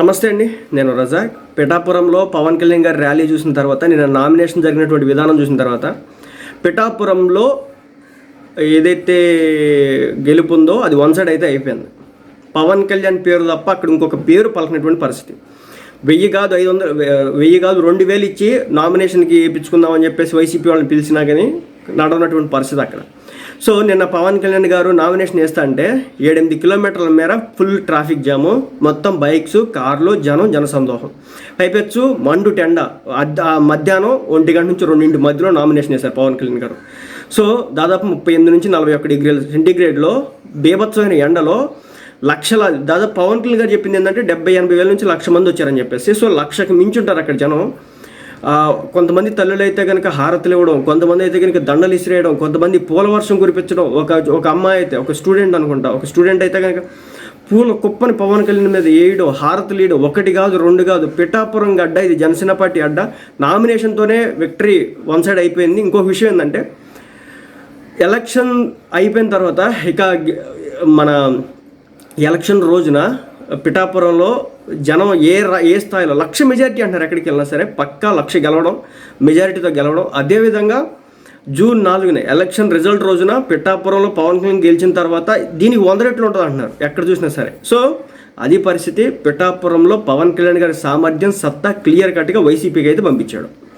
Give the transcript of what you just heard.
నమస్తే అండి నేను రజాక్. పిఠాపురంలో పవన్ కళ్యాణ్ గారి ర్యాలీ చూసిన తర్వాత నేను నామినేషన్ జరిగినటువంటి విధానం చూసిన తర్వాత పిఠాపురంలో ఏదైతే గెలుపుందో అది వన్ సైడ్ అయితే అయిపోయింది. పవన్ కళ్యాణ్ పేరు తప్ప అక్కడ ఇంకొక పేరు పలకనటువంటి పరిస్థితి. వెయ్యి కాదు ఐదు వందలు వెయ్యి కాదు రెండు వేలు ఇచ్చి నామినేషన్కి ఇప్పించుకుందామని చెప్పేసి వైసీపీ వాళ్ళని పిలిచినా కానీ నడవనటువంటి పరిస్థితి అక్కడ. సో నిన్న పవన్ కళ్యాణ్ గారు నామినేషన్ వేస్తా అంటే ఏడెనిమిది కిలోమీటర్ల మేర ఫుల్ ట్రాఫిక్ జాము మొత్తం బైక్స్ కార్లు జనం జనసందోహం. పైపెచ్చు మండు టెండ. మధ్యాహ్నం ఒంటి గంట నుంచి రెండింటి మధ్యలో నామినేషన్ వేశారు పవన్ కళ్యాణ్ గారు. సో దాదాపు ముప్పై ఎనిమిది నుంచి నలభై ఒక్క డిగ్రీల సెంటిగ్రేడ్లో బీభత్సమైన ఎండలో లక్షల దాదాపు పవన్ కళ్యాణ్ గారు చెప్పింది ఏంటంటే డెబ్బై ఎనభై వేల నుంచి లక్ష మంది వచ్చారని చెప్పేసి. సో లక్షకు మించి ఉంటారు అక్కడ జనం. కొంతమంది తల్లులు అయితే కనుక హారతులు ఇవ్వడం కొంతమంది అయితే కనుక దండలు ఇసిరేయడం కొంతమంది పూల వర్షం కురిపించడం ఒక ఒక అమ్మాయి అయితే ఒక స్టూడెంట్ అనుకుంటా ఒక స్టూడెంట్ అయితే కనుక పూల కుప్పని పవన్ కళ్యాణ్ మీద వేయడం హారతులు వేయడం ఒకటి కాదు రెండు కాదు పిఠాపురం గడ్డ ఇది జనసేన పార్టీ అడ్డ నామినేషన్తోనే విక్టరీ వన్ సైడ్ అయిపోయింది. ఇంకో విషయం ఏంటంటే ఎలక్షన్ అయిపోయిన తర్వాత ఇక మన ఎలక్షన్ రోజున పిఠాపురంలో జనం ఏ రా- ఏ స్థాయిలో లక్ష మెజారిటీ అంటారు ఎక్కడికి వెళ్ళినా సరే పక్కా లక్ష గెలవడం మెజారిటీతో గెలవడం. అదేవిధంగా జూన్ నాలుగున ఎలక్షన్ రిజల్ట్ రోజున పిఠాపురంలో పవన్ కళ్యాణ్ గెలిచిన తర్వాత దీనికి వంద రెట్లు ఉంటుంది అంటున్నారు ఎక్కడ చూసినా సరే. సో అది పరిస్థితి పిఠాపురంలో పవన్ కళ్యాణ్ గారి సామర్థ్యం సత్తా క్లియర్ కట్గా వైసీపీకి అయితే పంపించాడు.